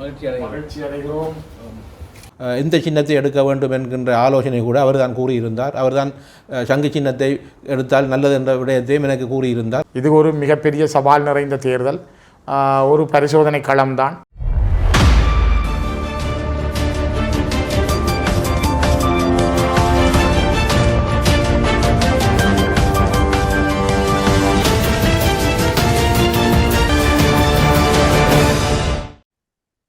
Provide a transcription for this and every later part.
மகிழ்ச்சி அடைகிறோம் இந்த சின்னத்தை எடுக்க வேண்டும் என்கின்ற ஆலோசனை கூட அவர்தான் கூறியிருந்தார். அவர்தான் சங்கு சின்னத்தை எடுத்தால் நல்லது என்ற விடயத்தையும் எனக்கு கூறியிருந்தார். இது ஒரு மிகப்பெரிய சவால் நிறைந்த தேர்தல். ஒரு பரிசோதனை களம்தான்.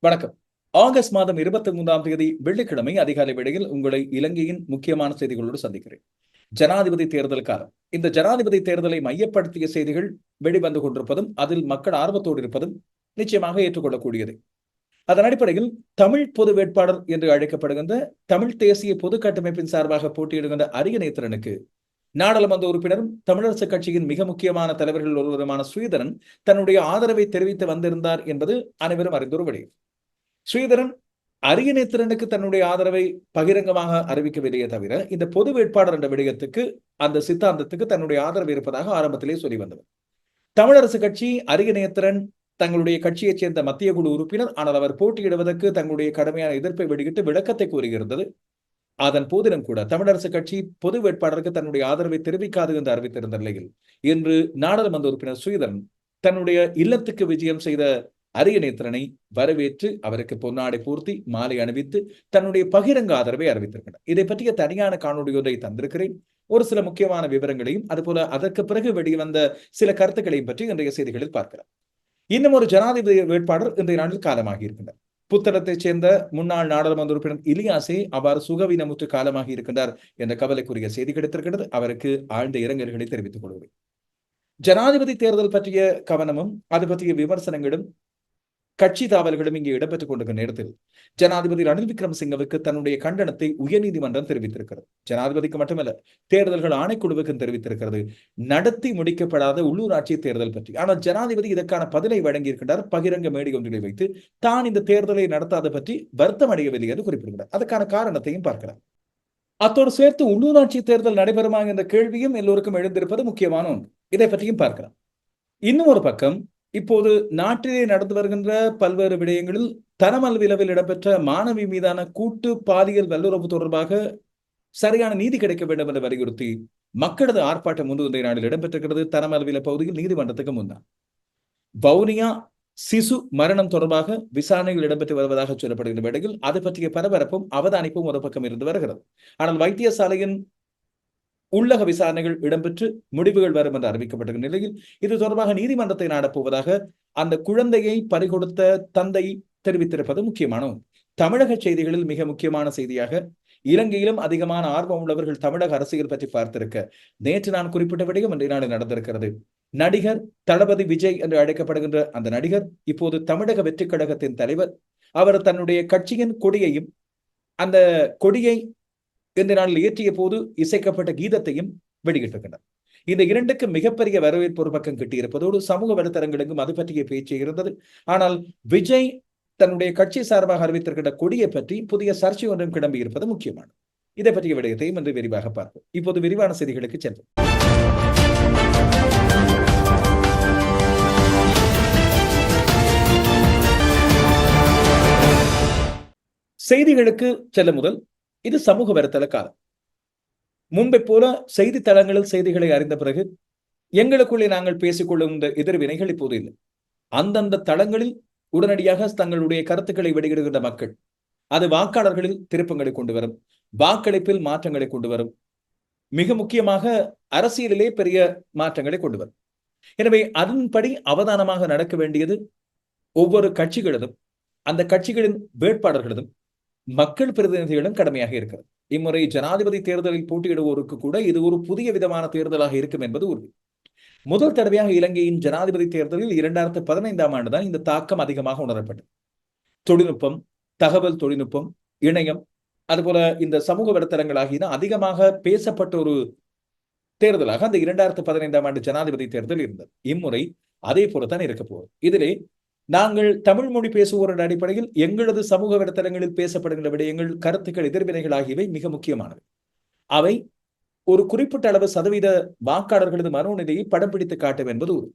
வணக்கம். ஆகஸ்ட் மாதம் இருபத்தி மூன்றாம் தேதி வெள்ளிக்கிழமை அதிகாலை வேளையில் உங்களை இலங்கையின் முக்கியமான செய்திகளோடு சந்திக்கிறேன். ஜனாதிபதி தேர்தல் காலம். இந்த ஜனாதிபதி தேர்தலை மையப்படுத்திய செய்திகள் வெளிவந்து கொண்டிருப்பதும் அதில் மக்கள் ஆர்வத்தோடு இருப்பதும் நிச்சயமாக ஏற்றுக்கொள்ளக்கூடியது. அதன் அடிப்படையில் தமிழ் பொது வேட்பாளர் என்று அழைக்கப்படுகின்ற தமிழ் தேசிய பொது கட்டமைப்பின் சார்பாக போட்டியிடுகின்ற அரியநேத்திரனுக்கு நாடாளுமன்ற உறுப்பினரும் தமிழரசுக் கட்சியின் மிக முக்கியமான தலைவர்கள் ஒருவருமான ஸ்ரீதரன் தன்னுடைய ஆதரவை தெரிவித்து வந்திருந்தார் என்பது அனைவரும் அறிந்தொரு விடயம் ஸ்ரீதரன் அரியநேத்திரனுக்கு தன்னுடைய ஆதரவை பகிரங்கமாக அறிவிக்கவில்லையே தவிர இந்த பொது வேட்பாளர் என்ற விடயத்துக்கு அந்த சித்தாந்தத்துக்கு தன்னுடைய ஆதரவு இருப்பதாக ஆரம்பத்திலே சொல்லி வந்தவர் தமிழரசு கட்சி அரியநேத்திரன் தங்களுடைய கட்சியைச் சேர்ந்த மத்திய குழு உறுப்பினர் ஆனால் அவர் போட்டியிடுவதற்கு தங்களுடைய கடுமையான எதிர்ப்பை வெளியிட்டு விளக்கத்தை கூறுகிறது அதன் போதிலும் கூட தமிழரசு கட்சி பொது வேட்பாளருக்கு தன்னுடைய ஆதரவை தெரிவிக்காது என்று அறிவித்திருந்த நிலையில் இன்று நாடாளுமன்ற உறுப்பினர் ஸ்ரீதரன் தன்னுடைய இல்லத்துக்கு விஜயம் செய்த அரியநேத்திரனை வரவேற்று அவருக்கு பொன்னாடை பூர்த்தி மாலை அணிவித்து தன்னுடைய பகிரங்க ஆதரவை அறிவித்திருக்கிறார் இதை பற்றிய தனியான காணொலி ஒன்றை தந்திருக்கிறேன். ஒரு சில முக்கியமான விவரங்களையும் அதுபோல அதற்கு பிறகு வெளிவந்த சில கருத்துக்களையும் பற்றி இன்றைய செய்திகளில் பார்க்கலாம். இன்னும் ஒரு ஜனாதிபதி வேட்பாளர் இன்றைய நாளில் காலமாகி இருக்கின்றார். புத்தளத்தைச் சேர்ந்த முன்னாள் நாடாளுமன்ற உறுப்பினர் இலியாசே அவ்வாறு சுகவீனமுற்று காலமாக இருக்கின்றார் என்ற கவலைக்குரிய செய்தி கிடைத்திருக்கிறது அவருக்கு ஆழ்ந்த இரங்கல்களை தெரிவித்துக் கொள்கிறேன். ஜனாதிபதி தேர்தல் பற்றிய கவனமும் அது பற்றிய விமர்சனங்களும் கட்சி தாவல்களும் இங்கே இடம்பெற்றுக் கொண்டிருக்கிற நேரத்தில் ஜனாதிபதி ரணில் விக்ரமசிங்கவுக்கு தன்னுடைய கண்டனத்தை உயர்நீதிமன்றம் தெரிவித்திருக்கிறது. ஜனாதிபதிக்கு மட்டுமல்ல தேர்தல்கள் ஆணைக்குழுவுக்கும் தெரிவித்திருக்கிறது. நடத்தி முடிக்கப்படாத உள்ளூராட்சி தேர்தல் பற்றி. ஆனால் ஜனாதிபதி இதற்கான பதிலை வழங்கியிருக்கின்றார். பகிரங்க மேடை ஒன்றிலே வைத்து தான் இந்த தேர்தலை நடத்தாத பற்றி வருத்தம் அடையவில்லை என்று குறிப்பிடுகிறார். அதற்கான காரணத்தையும் பார்க்கலாம். அத்தோடு சேர்த்து உள்ளூராட்சி தேர்தல் நடைபெறுமா என்ற கேள்வியும் எல்லோருக்கும் எழுந்திருப்பது முக்கியமான ஒன்று. இதை பற்றியும் பார்க்கலாம். இன்னும் ஒரு பக்கம் இப்போது நாட்டிலே நடந்து வருகின்ற பல்வேறு விடயங்களில் தரமல்விலவில் இடம்பெற்ற மாணவி மீதான கூட்டு பாலியல் வல்லுறவு தொடர்பாக சரியான நீதி கிடைக்க வேண்டும் என்று வலியுறுத்தி மக்களது ஆர்ப்பாட்டம் முன்பு இந்த நாளில் இடம்பெற்றிருக்கிறது. தரமல்வில பகுதியில் நீதிமன்றத்துக்கு முன்னால். வவுனியா சிசு மரணம் தொடர்பாக விசாரணைகள் இடம்பெற்று வருவதாக சொல்லப்படுகின்ற வேளையில் அது பற்றிய பரபரப்பும் அவதானிப்பும் ஒரு பக்கம் இருந்து வருகிறது. ஆனால் வைத்தியசாலையின் உள்ளக விசாரணைகள் இடம்பெற்று முடிவுகள் வரும் என்று அறிவிக்கப்பட்ட நிலையில் இது தொடர்பாக நீதிமன்றத்தை நாடப்போவதாக அந்த குழந்தையை பறிகொடுத்த தந்தை தெரிவித்திருப்பது முக்கியமான தமிழக செய்திகளில் மிக முக்கியமான செய்தியாக இலங்கையிலும் அதிகமான ஆர்வம் உள்ளவர்கள் தமிழக அரசியல் பற்றி பார்த்திருக்க. நேற்று நான் குறிப்பிட்ட விடயம் இன்றைய நாளில் நடந்திருக்கிறது. நடிகர் தளபதி விஜய் என்று அழைக்கப்படுகின்ற அந்த நடிகர் இப்போது தமிழக வெற்றி கழகத்தின் தலைவர். அவர் தன்னுடைய கட்சியின் கொடியையும் அந்த கொடியை இந்த நாளில் இயற்றிய போது இசைக்கப்பட்ட கீதத்தையும் வெளியிட்டிருக்கின்றனர் இந்த இரண்டுக்கு மிகப்பெரிய வரவேற்பு ஒரு பக்கம் கிட்டியிருப்பதோடு சமூக வலைத்தளங்களுக்கும் அது பற்றிய பேச்சு இருந்தது. ஆனால் விஜய் தன்னுடைய கட்சி சார்பாக அறிவித்திருக்கின்ற கொடியை பற்றி புதிய சர்ச்சை ஒன்றும் கிளம்பி இருப்பது முக்கியமானது. இதை பற்றிய விடயத்தையும் இன்று விரிவாக பார்ப்போம். இப்போது விரிவான செய்திகளுக்கு செல்வோம். செய்திகளுக்கு செல்ல முதல் இது சமூக வருத்தல காலம். முன்பை போல செய்தித்தளங்களில் செய்திகளை அறிந்த பிறகு எங்களுக்குள்ளே நாங்கள் பேசிக்கொள்ளும் இந்த எதிர்வினைகள் இப்போது இல்லை. அந்தந்த தளங்களில் உடனடியாக தங்களுடைய கருத்துக்களை வெளியிடுகின்ற மக்கள் அது வாக்காளர்களில் திருப்பங்களை கொண்டு வரும் வாக்களிப்பில் மாற்றங்களை கொண்டு வரும் மிக முக்கியமாக அரசியலிலே பெரிய மாற்றங்களை கொண்டு வரும். எனவே அதன்படி அவதானமாக நடக்க வேண்டியது ஒவ்வொரு கட்சிகளதும் அந்த கட்சிகளின் வேட்பாளர்களதும் மக்கள் பிரதிநிதிகளும் கடமையாக இருக்கிறது. இம்முறை ஜனாதிபதி தேர்தலில் போட்டியிடுவோருக்கு கூட இது ஒரு புதிய விதமான தேர்தலாக இருக்கும் என்பது உறுதி. முதல் தடவையாக இலங்கையின் ஜனாதிபதி தேர்தலில் இரண்டாயிரத்து பதினைந்தாம் ஆண்டுதான் இந்த தாக்கம் அதிகமாக உணரப்பட்டது. தொழில்நுட்பம் தகவல் தொழில்நுட்பம் இணையம் அதுபோல இந்த சமூக வலைத்தளங்கள் ஆகியன அதிகமாக பேசப்பட்ட ஒரு தேர்தலாக அந்த இரண்டாயிரத்து பதினைந்தாம் ஆண்டு ஜனாதிபதி தேர்தல் இருந்தது. இம்முறை அதே போலத்தான் இருக்க போகுது. இதிலே நாங்கள் தமிழ் மொழி பேசுவோரின் அடிப்படையில் எங்களது சமூக வலைத்தளங்களில் பேசப்படுகின்ற விடயங்கள் கருத்துக்கள் எதிர்வினைகள் ஆகியவை மிக முக்கியமானவை. அவை ஒரு குறிப்பிட்ட அளவு சதவீத வாக்காளர்களது மனோநிலையை படம் பிடித்து காட்டும் என்பது உறுதி.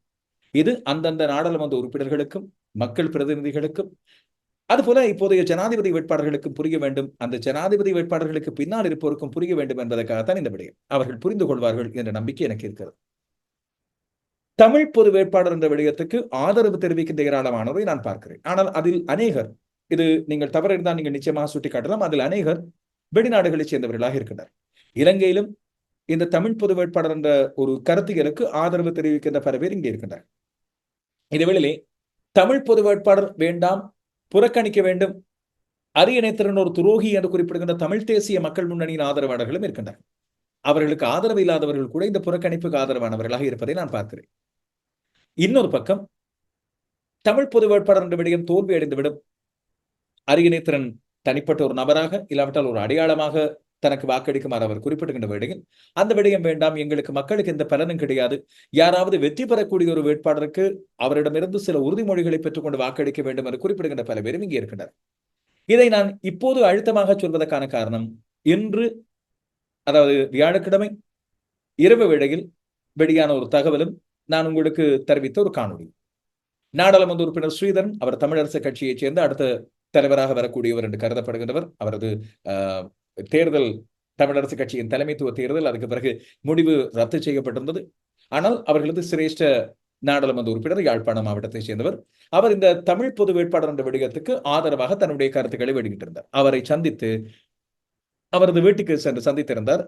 இது அந்தந்த நாடாளுமன்ற உறுப்பினர்களுக்கும் மக்கள் பிரதிநிதிகளுக்கும் அதுபோல இப்போதைய ஜனாதிபதி வேட்பாளர்களுக்கும் புரிய வேண்டும். அந்த ஜனாதிபதி வேட்பாளர்களுக்கு பின்னால் இருப்போருக்கும் புரிய வேண்டும் என்பதற்காகத்தான் இந்த விடயம். அவர்கள் புரிந்து கொள்வார்கள் என்ற நம்பிக்கை எனக்கு இருக்கிறது. தமிழ் பொது வேட்பாளர் என்ற விடயத்துக்கு ஆதரவு தெரிவிக்கின்ற ஏராளமானவரை நான் பார்க்கிறேன். ஆனால் அதில் அநேகர் இது நீங்கள் தவறு இருந்தால் நீங்கள் நிச்சயமாக சுட்டிக்காட்டலாம் அதில் அநேகர் வெளிநாடுகளைச் சேர்ந்தவர்களாக இருக்கின்றனர். இலங்கையிலும் இந்த தமிழ் பொது வேட்பாளர் என்ற ஒரு கருத்தியலுக்கு ஆதரவு தெரிவிக்கின்ற பல பேர் இங்கே இருக்கின்றனர். இதேவேளையிலே தமிழ் பொது வேட்பாளர் வேண்டாம் புறக்கணிக்க வேண்டும் அரியணைத்திறன் ஒரு துரோகி என்று குறிப்பிடுகின்ற தமிழ் தேசிய மக்கள் முன்னணியின் ஆதரவாளர்களும் இருக்கின்றனர். அவர்களுக்கு ஆதரவு இல்லாதவர்கள் கூட இந்த புறக்கணிப்புக்கு ஆதரவானவர்களாக இருப்பதை நான் பார்க்கிறேன். இன்னொரு பக்கம் தமிழ் பொது வேட்பாளர் என்ற விடயம் தோல்வி அடைந்துவிடும். அரியணைத்திறன் தனிப்பட்ட ஒரு நபராக இல்லாவிட்டால் ஒரு அடையாளமாக தனக்கு வாக்களிக்குமாறு அவர் குறிப்பிடுகின்ற விடயம். அந்த விடயம் வேண்டாம் எங்களுக்கு மக்களுக்கு எந்த பலனும் கிடையாது. யாராவது வெற்றி பெறக்கூடிய ஒரு வேட்பாளருக்கு அவரிடமிருந்து சில உறுதிமொழிகளை பெற்றுக்கொண்டு வாக்களிக்க வேண்டும் என்று குறிப்பிடுகின்ற பல பேரும் இங்கே இருக்கின்றனர். இதை நான் இப்போது அழுத்தமாக சொல்வதற்கான காரணம் இன்று அதாவது வியாழக்கிழமை இரவு வேளையில் வெளியான ஒரு தகவலும் நான் உங்களுக்கு தெரிவித்த ஒரு காணொளி. நாடாளுமன்ற உறுப்பினர் ஸ்ரீதரன் அவர் தமிழரசு கட்சியைச் சேர்ந்த அடுத்த தலைவராக வரக்கூடியவர் என்று கருதப்படுகின்றவர். அவரது தேர்தல் தமிழரசு கட்சியின் தலைமைத்துவ தேர்தல் அதுக்கு பிறகு முடிவு ரத்து செய்யப்பட்டிருந்தது. ஆனால் அவர்களது சிரேஷ்ட நாடாளுமன்ற உறுப்பினர் யாழ்ப்பாண மாவட்டத்தைச் சேர்ந்தவர். அவர் இந்த தமிழ் பொது வேட்பாளர் என்ற விடயத்துக்கு ஆதரவாக தன்னுடைய கருத்துக்களை வெளியிட்டிருந்தார். அவரை சந்தித்து அவரது வீட்டுக்கு சென்று சந்தித்திருந்தார்.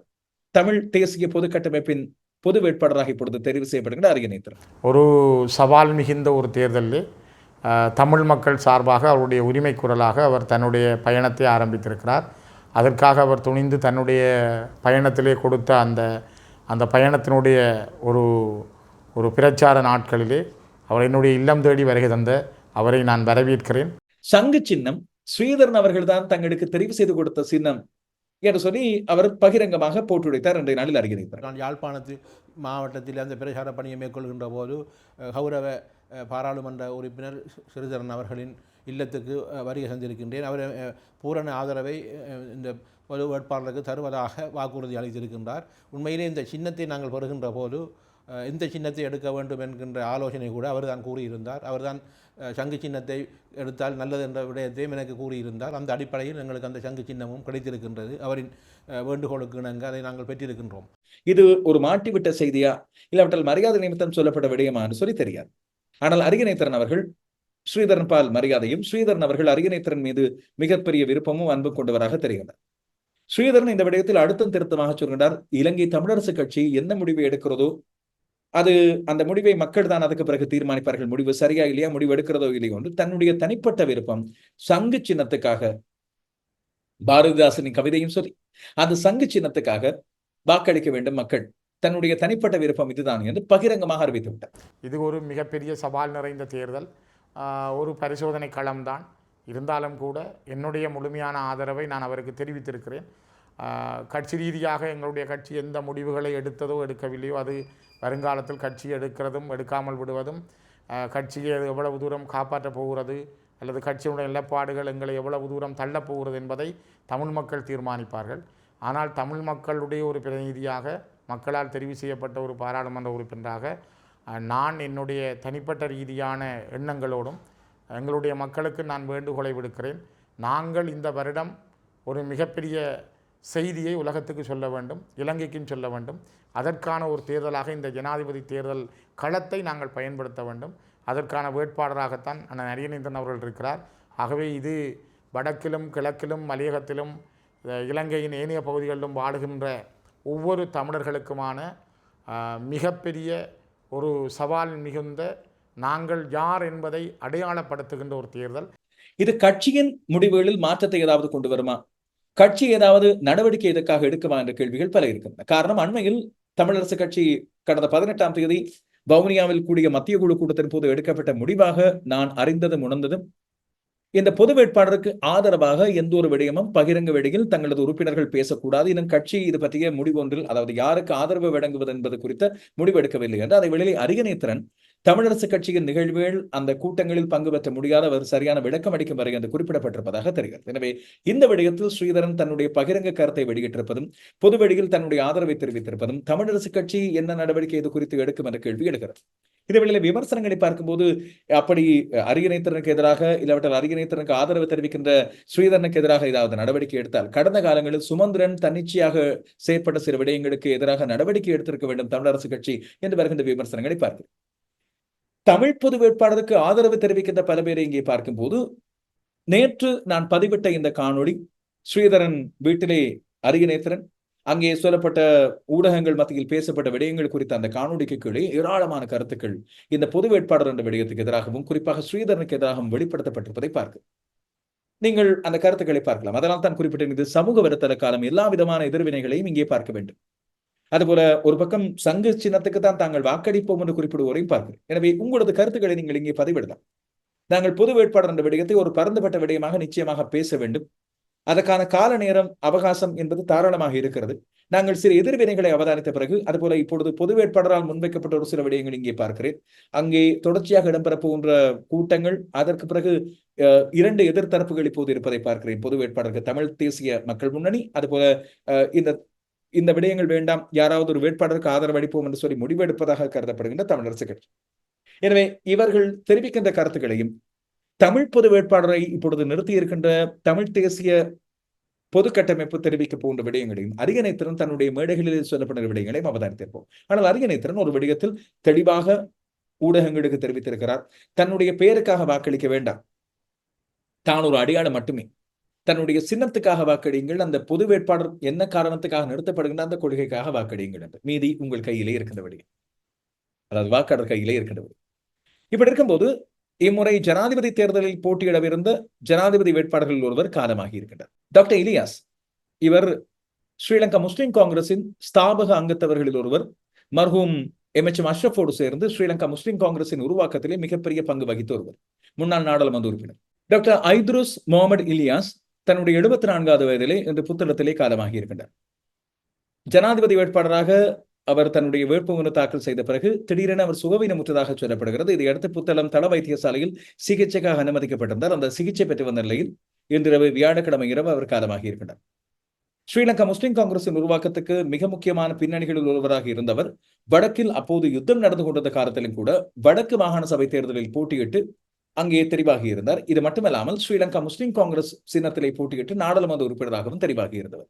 தமிழ் தேசிய பொது கட்டமைப்பின் பொது வேட்பாளராக இப்பொழுது தெரிவு செய்யப்படுகிற அரியணைத்தர் ஒரு சவால் மிகுந்த ஒரு தேர்தலில் தமிழ் மக்கள் சார்பாக அவருடைய உரிமை குரலாக அவர் தன்னுடைய பயணத்தை ஆரம்பித்திருக்கிறார். அதற்காக அவர் துணிந்து தன்னுடைய பயணத்திலே கொடுத்த அந்த அந்த பயணத்தினுடைய ஒரு ஒரு பிரச்சார நாட்களிலே அவர் என்னுடைய இல்லம் தேடி வருகை தந்த அவரை நான் வரவேற்கிறேன். சங்கு சின்னம் ஸ்ரீதரன் அவர்கள் தான் தங்களுக்கு தெரிவு செய்து கொடுத்த சின்னம். என்று சொல்லி அவர் பகிரங்கமாக போட்டுடைத்தார் இன்றைய நாளில் அறிகிறார் நான் யாழ்ப்பாணத்து மாவட்டத்தில் அந்த பிரச்சார பணியை மேற்கொள்கின்ற போது கௌரவ பாராளுமன்ற உறுப்பினர் சிறிதரன் அவர்களின் இல்லத்துக்கு வருகை சந்திருக்கின்றேன் அவர் பூரண ஆதரவை இந்த பொது வேட்பாளருக்கு தருவதாக வாக்குறுதி அளித்திருக்கின்றார். உண்மையிலே இந்த சின்னத்தை நாங்கள் பெறுகின்ற போது இந்த சின்னத்தை எடுக்க வேண்டும் என்கின்ற ஆலோசனை கூட அவர் தான் கூறியிருந்தார். அவர் தான் சங்கு சின்னத்தை எடுத்தால் நல்லது என்ற விடயத்தையும் எனக்கு கூறியிருந்தார் அந்த அடிப்படையில் எங்களுக்கு அந்த சங்கு சின்னமும் கிடைத்திருக்கின்றது. அவரின் வேண்டுகோளுக்கு இணங்க அதை நாங்கள் பெற்றிருக்கின்றோம். இது ஒரு மாட்டிவிட்ட செய்தியா? இல்லாவிட்டால் மரியாதை நிமித்தம் சொல்லப்பட்ட விடயமான்னு சொல்லி தெரியாது. ஆனால் அரியணைத்தரன் அவர்கள் ஸ்ரீதரன் பால் மரியாதையும் ஸ்ரீதரன் அவர்கள் அரியணைத்திறன் மீது மிகப்பெரிய விருப்பமும் அன்பும் கொண்டவராக தெரிகின்றார். ஸ்ரீதரன் இந்த விடயத்தில் அடுத்தம் திருத்தமாக சொல்கின்றார். இலங்கை தமிழரசு கட்சி என்ன முடிவை எடுக்கிறதோ அது அந்த முடிவை மக்கள் தான் அதுக்கு பிறகு தீர்மானிப்பார்கள். முடிவு சரியா இல்லையா முடிவு எடுக்கிறதோ இல்லையோ என்று தன்னுடைய தனிப்பட்ட விருப்பம் சங்கு சின்னத்துக்காக பாரதிதாசனின் கவிதையும் சொல்லி அந்த சங்கு சின்னத்துக்காக வாக்களிக்க வேண்டும் மக்கள். தன்னுடைய தனிப்பட்ட விருப்பம் இதுதான் என்று பகிரங்கமாக அறிவித்து விட்டார். இது ஒரு மிகப்பெரிய சவால் நிறைந்த தேர்தல். ஒரு பரிசோதனை களம்தான் இருந்தாலும் கூட என்னுடைய முழுமையான ஆதரவை நான் அவருக்கு தெரிவித்திருக்கிறேன். கட்சி ரீதியாக எங்களுடைய கட்சி எந்த முடிவுகளை எடுத்ததோ எடுக்கவில்லையோ அது வருங்காலத்தில் கட்சி எடுக்கிறதும் எடுக்காமல் விடுவதும் கட்சியை எவ்வளவு தூரம் காப்பாற்றப் போகிறது அல்லது கட்சியுடைய நிலப்பாடுகள் எங்களை எவ்வளவு தூரம் தள்ளப் போகிறது என்பதை தமிழ் மக்கள் தீர்மானிப்பார்கள். ஆனால் தமிழ் மக்களுடைய ஒரு பிரதிநிதியாக மக்களால் தெரிவு செய்யப்பட்ட ஒரு பாராளுமன்ற உறுப்பினராக நான் என்னுடைய தனிப்பட்ட ரீதியான எண்ணங்களோடும் எங்களுடைய மக்களுக்கு நான் வேண்டுகோளை விடுக்கிறேன். நாங்கள் இந்த வருடம் ஒரு மிகப்பெரிய செய்தியை உலகத்துக்கு சொல்ல வேண்டும் இலங்கைக்கும் சொல்ல வேண்டும். அதற்கான ஒரு தேர்தலாக இந்த ஜனாதிபதி தேர்தல் களத்தை நாங்கள் பயன்படுத்த வேண்டும். அதற்கான வேட்பாளராகத்தான் அண்ணன் அரியநேந்திரன் அவர்கள் இருக்கிறார். ஆகவே இது வடக்கிலும் கிழக்கிலும் மலையகத்திலும் இலங்கையின் ஏனைய பகுதிகளிலும் வாழுகின்ற ஒவ்வொரு தமிழர்களுக்குமான மிகப்பெரிய ஒரு சவால் மிகுந்த நாங்கள் யார் என்பதை அடையாளப்படுத்துகின்ற ஒரு தேர்தல். இது கட்சியின் முடிவுகளில் மாற்றத்தை ஏதாவது கொண்டு வருமா? கட்சி ஏதாவது நடவடிக்கை இதற்காக எடுக்குமா என்ற கேள்விகள் பல இருக்கின்றன. காரணம் அண்மையில் தமிழரசு கட்சி கடந்த பதினெட்டாம் தேதி வவுனியாவில் கூடிய மத்திய குழு கூட்டத்தின் போது எடுக்கப்பட்ட முடிவாக நான் அறிந்ததும் உணர்ந்ததும் இந்த பொது வேட்பாளருக்கு ஆதரவாக எந்த ஒரு விடயமும் பகிரங்க வெளியில் தங்களது உறுப்பினர்கள் பேசக்கூடாது. இன்னும் கட்சி இது பற்றிய முடிவு ஒன்றில் அதாவது யாருக்கு ஆதரவு வழங்குவது என்பது குறித்த முடிவு எடுக்கவில்லை என்று அதை வெளியே அரியணைத்திறன் தமிழரசு கட்சியின் நிகழ்வுகள் அந்த கூட்டங்களில் பங்கு பெற்ற முடியாத ஒரு சரியான விளக்கம் அளிக்கும் வரை என்று குறிப்பிடப்பட்டிருப்பதாக தெரிகிறது. எனவே இந்த விடயத்தில் ஸ்ரீதரன் தன்னுடைய பகிரங்க கருத்தை வெளியிட்டிருப்பதும் பொது வெளியில் தன்னுடைய ஆதரவை தெரிவித்திருப்பதும் தமிழரசு கட்சி என்ன நடவடிக்கை இது குறித்து எடுக்கும் என்ற கேள்வி எடுக்கிறது இதேவேளை விமர்சனங்களை பார்க்கும்போது அப்படி அரியணைத்திறனுக்கு எதிராக இல்லாவிட்டால் அரியணைத்திறனுக்கு ஆதரவு தெரிவிக்கின்ற ஸ்ரீதரனுக்கு எதிராக ஏதாவது நடவடிக்கை எடுத்தால் கடந்த காலங்களில் சுமந்திரன் தன்னிச்சையாக செயற்பட்ட சில விடயங்களுக்கு எதிராக நடவடிக்கை எடுத்திருக்க வேண்டும் தமிழரசு கட்சி என்று வருகின்ற விமர்சனங்களை பார்க்கிறேன் தமிழ் பொது வேட்பாளருக்கு ஆதரவு தெரிவிக்கின்ற பல பேரை இங்கே பார்க்கும்போது நேற்று நான் பதிவிட்ட இந்த காணொளி ஸ்ரீதரன் வீட்டிலே அரியநேத்திரன் அங்கே சொல்லப்பட்ட ஊடகங்கள் மத்தியில் பேசப்பட்ட விடயங்கள் குறித்த அந்த காணொலிக்கு கீழே ஏராளமான கருத்துக்கள் இந்த பொது வேட்பாளர் என்ற விடயத்துக்கு எதிராகவும் குறிப்பாக ஸ்ரீதரனுக்கு எதிராகவும் வெளிப்படுத்தப்பட்டிருப்பதை பார்க்க. நீங்கள் அந்த கருத்துக்களை பார்க்கலாம். அதனால் தான் குறிப்பிட்ட இது சமூக வலைத்தள காலம். எல்லா விதமான எதிர்வினைகளையும் இங்கே பார்க்க வேண்டும். அதுபோல ஒரு பக்கம் சங்கு சின்னத்துக்கு தான் தாங்கள் வாக்களிப்போம் என்று குறிப்பிடுவோரையும் பார்க்கிறேன். எனவே உங்களது கருத்துக்களை நீங்கள் இங்கே பதிவிடலாம். நாங்கள் பொது வேட்பாளர் என்ற விடயத்தை ஒரு பரந்துபட்ட விடயமாக நிச்சயமாக பேச வேண்டும். அதற்கான கால நேரம் அவகாசம் என்பது தாராளமாக இருக்கிறது. நாங்கள் சில எதிர்வினைகளை அவதானித்த பிறகு அதுபோல இப்பொழுது பொது வேட்பாளரால் முன்வைக்கப்பட்ட ஒரு சில விடயங்கள் இங்கே பார்க்கிறேன். அங்கே தொடர்ச்சியாக இடம்பெற போகின்ற கூட்டங்கள் அதற்கு பிறகு இரண்டு எதிர்த்தரப்புகள் இப்போது இருப்பதை பார்க்கிறேன். பொது வேட்பாளருக்கு தமிழ் தேசிய மக்கள் முன்னணி அதுபோல இந்த இந்த விடயங்கள் வேண்டாம் யாராவது ஒரு வேட்பாளருக்கு ஆதரவு அளிப்போம் என்று சொல்லி முடிவெடுப்பதாக கருதப்படுகின்ற தமிழரசு கட்சி எனவே இவர்கள் தெரிவிக்கின்ற கருத்துக்களையும் தமிழ் பொது வேட்பாளரை இப்பொழுது நிறுத்தி இருக்கின்ற தமிழ் தேசிய பொது கட்டமைப்பு தெரிவிக்க போன்ற விடயங்களையும் அரியணைத்திறன் தன்னுடைய மேடைகளில் சொல்லப்பட்ட விடயங்களையும் அவதானித்திருப்போம். ஆனால் அரியணைத்திறன் ஒரு விடயத்தில் தெளிவாக ஊடகங்களுக்கு தெரிவித்திருக்கிறார். தன்னுடைய பெயருக்காக வாக்களிக்க வேண்டாம். தான் ஒரு அடையாளம் மட்டுமே. தன்னுடைய சின்னத்துக்காக வாக்கடியுங்கள் அந்த பொது வேட்பாளர் என்ன காரணத்துக்காக நிறுத்தப்படுகின்ற அந்த கொள்கைக்காக வாக்கடியுங்கள் என்று. மீதி உங்கள் கையிலே இருக்கின்றபடி அதாவது வாக்காளர் கையிலே இருக்கின்றபடி இப்படி இருக்கும்போது இம்முறை ஜனாதிபதி தேர்தலில் போட்டியிடவிருந்த ஜனாதிபதி வேட்பாளர்களில் ஒருவர் காலமாகி இருக்கின்றார். டாக்டர் இலியாஸ் இவர் ஸ்ரீலங்கா முஸ்லிம் காங்கிரசின் ஸ்தாபக அங்கத்தவர்களில் ஒருவர் மர்ஹூம் எம். எச். எம். அஷ்ரஃபோடு சேர்ந்து ஸ்ரீலங்கா முஸ்லிம் காங்கிரசின் உருவாக்கத்திலே மிகப்பெரிய பங்கு வகித்த ஒருவர் முன்னாள் நாடாளுமன்ற உறுப்பினர். டாக்டர் ஐத்ருஸ் முகமது இலியாஸ் தன்னுடைய எழுபத்தி நான்காவது வயதிலே இந்த புத்தகத்திலே காலமாகி இருக்கின்றார். ஜனாதிபதி வேட்பாளராக அவர் தன்னுடைய வேட்புமனு தாக்கல் செய்த பிறகு திடீரென அவர் சுகவீனமுற்றதாக சொல்லப்படுகிறது. இதையடுத்து புத்தளம் தள வைத்தியசாலையில் சிகிச்சைக்காக அனுமதிக்கப்பட்டிருந்தார். அந்த சிகிச்சை பெற்று வந்த நிலையில் இன்றிரவு வியாழக்கிழமை இரவு அவர் காலமாகி இருக்கின்றார். ஸ்ரீலங்கா முஸ்லிம் காங்கிரசின் உருவாக்கத்துக்கு மிக முக்கியமான பின்னணிகளில் ஒருவராக இருந்தவர் வடக்கில் அப்போது யுத்தம் நடந்து கொண்டிருந்த காலத்திலும் கூட வடக்கு மாகாண சபை தேர்தலில் போட்டியிட்டு அங்கே தெரிவாகி இருந்தார். இது மட்டுமல்லாமல் ஸ்ரீலங்கா முஸ்லிம் காங்கிரஸ் சின்னத்திலே போட்டியிட்டு நாடாளுமன்ற உறுப்பினராகவும் தெரிவாகி இருந்தவர்.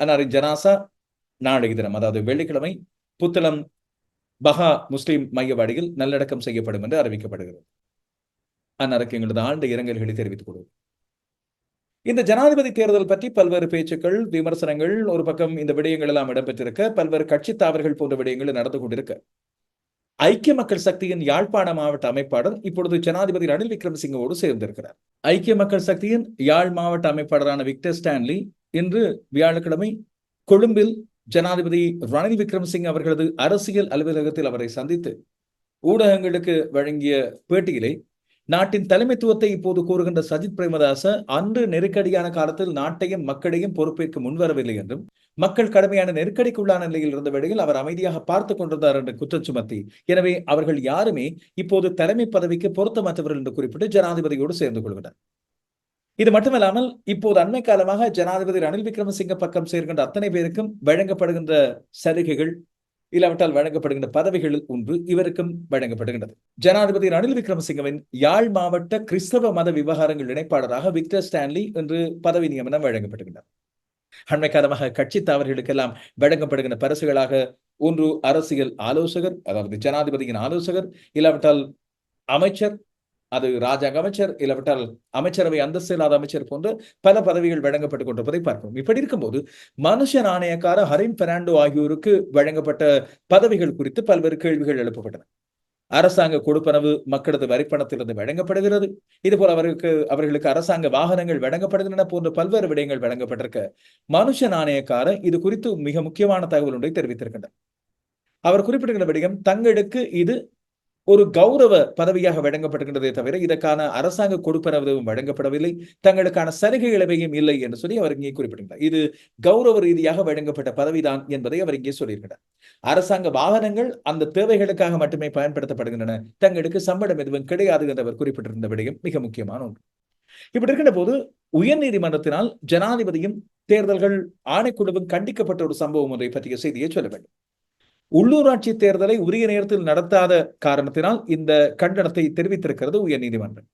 அன்னாரின் ஜனாசா நாளைய தினம் அதாவது வெள்ளிக்கிழமை புத்தளம் பஹா முஸ்லீம் மையவாடியில் நல்லடக்கம் செய்யப்படும் என்று அறிவிக்கப்படுகிறது. அந்நடக்கு எங்களது ஆழ்ந்த இரங்கல்களை தெரிவித்துக் கொள்வோம். இந்த ஜனாதிபதி தேர்தல் பற்றி பல்வேறு பேச்சுக்கள் விமர்சனங்கள் ஒரு பக்கம் இந்த விடயங்கள் எல்லாம் இடம்பெற்றிருக்க பல்வேறு கட்சி தாவர்கள் போன்ற விடயங்கள் நடந்து கொண்டிருக்க. ஐக்கிய மக்கள் சக்தியின் யாழ்ப்பாண மாவட்ட அமைப்பாளர் இப்பொழுது ஜனாதிபதி ரணில் விக்ரமசிங்கோடு சேர்ந்திருக்கிறார். ஐக்கிய மக்கள் சக்தியின் யாழ் மாவட்ட அமைப்பாளரான விக்டர் ஸ்டான்லி இன்று வியாழக்கிழமை கொழும்பில் ஜனாதிபதி ரணில் விக்ரமசிங் அவர்களது அரசியல் அலுவலகத்தில் அவரை சந்தித்து ஊடகங்களுக்கு வழங்கிய பேட்டியிலே நாட்டின் தலைமைத்துவத்தை இப்போது கூறுகின்ற சஜித் பிரேமதாச அன்று நெருக்கடியான காலத்தில் நாட்டையும் மக்களையும் பொறுப்பேற்க முன்வரவில்லை என்றும் மக்கள் கடுமையான நெருக்கடிக்குள்ளான நிலையில் இருந்த வேளையில் அவர் அமைதியாக பார்த்து கொண்டிருந்தார் என்று குற்றம் சுமத்தி எனவே அவர்கள் யாருமே இப்போது தலைமை பதவிக்கு பொருத்தமற்றவர்கள் என்று குறிப்பிட்டு ஜனாதிபதியோடு சேர்ந்து கொள்கிறார் இது மட்டுமல்லாமல் இப்போது அண்மை காலமாக ஜனாதிபதி ரணில் விக்ரமசிங்க பக்கம் சேர்கின்ற அத்தனை பேருக்கும் வழங்கப்படுகின்ற சலுகைகள் இல்லாவிட்டால் வழங்கப்படுகின்ற பதவிகளில் ஒன்று இவருக்கும் வழங்கப்படுகின்றது. ஜனாதிபதி ரணில் விக்ரமசிங்கவின் யாழ் மாவட்ட கிறிஸ்தவ மத விவகாரங்கள் இணைப்பாளராக விக்டர் ஸ்டான்லி என்று பதவி நியமனம் வழங்கப்படுகின்றார் அண்மை காலமாக கட்சி தாவர்களுக்கெல்லாம் வழங்கப்படுகின்ற பரிசுகளாக ஒன்று அரசியல் ஆலோசகர் அதாவது ஜனாதிபதியின் ஆலோசகர் இல்லாவிட்டால் அமைச்சர் அது ராஜாங்க அமைச்சர் இல்லாவிட்டால் அமைச்சரவை அந்தஸ்து இல்லாத அமைச்சர் போன்ற பல பதவிகள் வழங்கப்பட்டுக் கொண்டிருப்பதை பார்க்கிறோம். இப்படி இருக்கும்போது மனுஷ நாணயக்கார ஹரின் பெர்னாண்டோ ஆகியோருக்கு வழங்கப்பட்ட பதவிகள் குறித்து பல்வேறு கேள்விகள் எழுப்பப்பட்டன. அரசாங்க கொடுப்பனவு மக்களது வரிப்பணத்திலிருந்து வழங்கப்படுகிறது. இதுபோல் அவர்களுக்கு அவர்களுக்கு அரசாங்க வாகனங்கள் வழங்கப்படுகின்றன போன்ற பல்வேறு விடயங்கள் வழங்கப்பட்டிருக்க மனுஷ நாணயக்காரன் இது குறித்து மிக முக்கியமான தகவல் ஒன்றை தெரிவித்திருக்கின்றனர் அவர் குறிப்பிடுகிற விடயம் தங்களுக்கு இது ஒரு கௌரவ பதவியாக வழங்கப்படுகின்றதே தவிர இதற்கான அரசாங்க கொடுப்பனவும் வழங்கப்படவில்லை. தங்களுக்கான சலுகை எவையும் இல்லை என்று சொல்லி அவர் இங்கே குறிப்பிடுகிறார் இது கௌரவ ரீதியாக வழங்கப்பட்ட பதவிதான் என்பதை அவர் இங்கே சொல்லியிருக்கிறார். அரசாங்க வாகனங்கள் அந்த தேவைகளுக்காக மட்டுமே பயன்படுத்தப்படுகின்றன. தங்களுக்கு சம்பளம் எதுவும் கிடையாது என்று அவர் குறிப்பிட்டிருந்த விடயம் மிக முக்கியமான ஒன்று. இப்படி இருக்கின்ற போது உயர் நீதிமன்றத்தினால் ஜனாதிபதியும் தேர்தல்கள் ஆணைக்குழுவும் கண்டிக்கப்பட்ட ஒரு சம்பவம் ஒன்றை பற்றிய செய்தியை சொல்ல வேண்டும். உள்ளூராட்சி தேர்தலை உரிய நேரத்தில் நடத்தாத காரணத்தினால் இந்த கண்டனத்தை தெரிவித்திருக்கிறது உயர்நீதிமன்றம்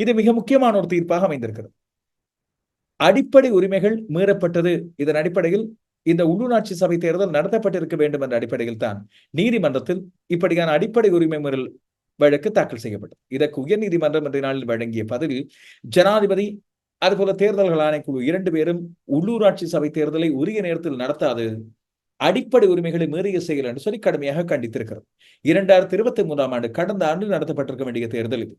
இது மிக முக்கியமான ஒரு தீர்ப்பாக அமைந்திருக்கிறது. அடிப்படை உரிமைகள் மீறப்பட்டது. இதன் அடிப்படையில் இந்த உள்ளூராட்சி சபை தேர்தல் நடத்தப்பட்டிருக்க வேண்டும் என்ற அடிப்படையில் தான் நீதிமன்றத்தில் இப்படியான அடிப்படை உரிமை மீறல் வழக்கு தாக்கல் செய்யப்பட்டது. இதற்கு உயர்நீதிமன்றம் என்ற நாளில் வழங்கிய பதில் ஜனாதிபதி அதுபோல தேர்தல்கள் ஆணைக்குழு இரண்டு பேரும் உள்ளூராட்சி சபை தேர்தலை உரிய நேரத்தில் நடத்தாது அடிப்படை உரிமைகளை மீறிய செயல் என்று சொல்லி கடுமையாக கண்டித்திருக்கிறது. இரண்டாயிரத்தி இருபத்தி மூன்றாம் ஆண்டு கடந்த ஆண்டு நடத்தப்பட்டிருக்க வேண்டிய தேர்தல் இது.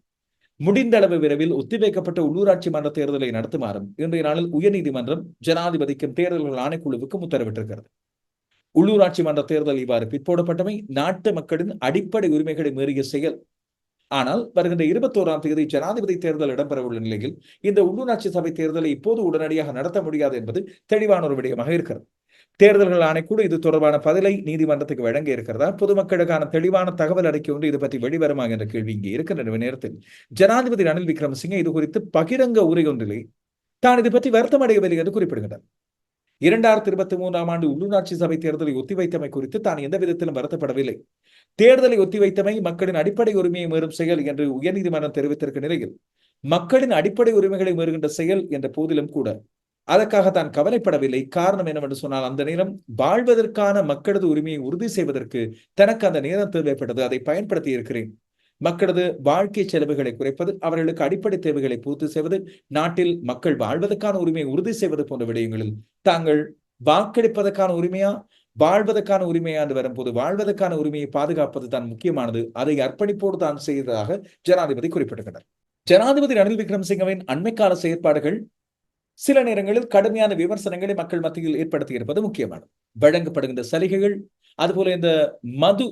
முடிந்த அளவு விரைவில் ஒத்திவைக்கப்பட்ட உள்ளூராட்சி மன்ற தேர்தலை நடத்துமாறும் இன்றைய நாளில் உயர்நீதிமன்றம் ஜனாதிபதிக்கும் தேர்தல்கள் ஆணைக்குழுவுக்கும் உத்தரவிட்டிருக்கிறது. உள்ளூராட்சி மன்ற தேர்தல் இவ்வாறு பிற்போடப்பட்டமை நாட்டு மக்களின் அடிப்படை உரிமைகளை மீறிய செயல். ஆனால் வருகின்ற இருபத்தோராம் தேதி ஜனாதிபதி தேர்தல் இடம்பெறவுள்ள நிலையில் இந்த உள்ளூராட்சி சபை தேர்தலை இப்போது உடனடியாக நடத்த முடியாது என்பது தெளிவான ஒரு விடயமாக இருக்கிறது. தேர்தல்கள் ஆணைக்குழு இது தொடர்பான பதிலை நீதிமன்றத்துக்கு வழங்க இருக்கிறதா? பொதுமக்களுக்கான தெளிவான தகவல் அறிக்கை ஒன்று இது பற்றி வெளிவருமா என்ற கேள்வி இங்கே இருக்கின்ற நேரத்தில். ஜனாதிபதி ரணில் விக்ரமசிங்கே இது குறித்து பகிரங்க உரை ஒன்றிலே தான் இது பற்றி வருத்தம் அடையவில்லை என்று குறிப்பிடுகின்றார். இரண்டாயிரத்தி இருபத்தி மூன்றாம் ஆண்டு உள்ளூராட்சி சபை தேர்தலை ஒத்திவைத்தமை குறித்து தான் எந்த விதத்திலும் வருத்தப்படவில்லை. தேர்தலை ஒத்திவைத்தமை மக்களின் அடிப்படை உரிமையை மீறும் செயல் என்று உயர்நீதிமன்றம் தெரிவித்திருக்க நிலையில் மக்களின் அடிப்படை உரிமைகளை மீறுகின்ற செயல் என்ற போதிலும் கூட அதற்காக தான் கவலைப்படவில்லை. காரணம் என்னவென்று சொன்னால் அந்த நேரம் வாழ்வதற்கான மக்களது உரிமையை உறுதி செய்வதற்கு தனக்கு அந்த நேரம் தேவைப்பட்டது. அதை பயன்படுத்தி இருக்கிறேன். மக்களது வாழ்க்கை செலவுகளை குறைப்பது அவர்களுக்கு அடிப்படை தேவைகளை பூர்த்தி செய்வது நாட்டில் மக்கள் வாழ்வதற்கான உரிமையை உறுதி செய்வது போன்ற விடயங்களில் தாங்கள் வாக்களிப்பதற்கான உரிமையா வாழ்வதற்கான உரிமையா என்று வரும்போது வாழ்வதற்கான உரிமையை பாதுகாப்பது தான் முக்கியமானது. அதை அர்ப்பணிப்போடு தான் செய்ததாக ஜனாதிபதி குறிப்பிட்டுள்ளனர் ஜனாதிபதி ரணில் விக்ரமசிங்கவின் அண்மைக்கால செயற்பாடுகள் சில நேரங்களில் கடுமையான விமர்சனங்களை மக்கள் மத்தியில் ஏற்படுத்தி இருப்பது முக்கியமானது. வழங்கப்படுகின்ற சலுகைகள் அதுபோல இந்த மது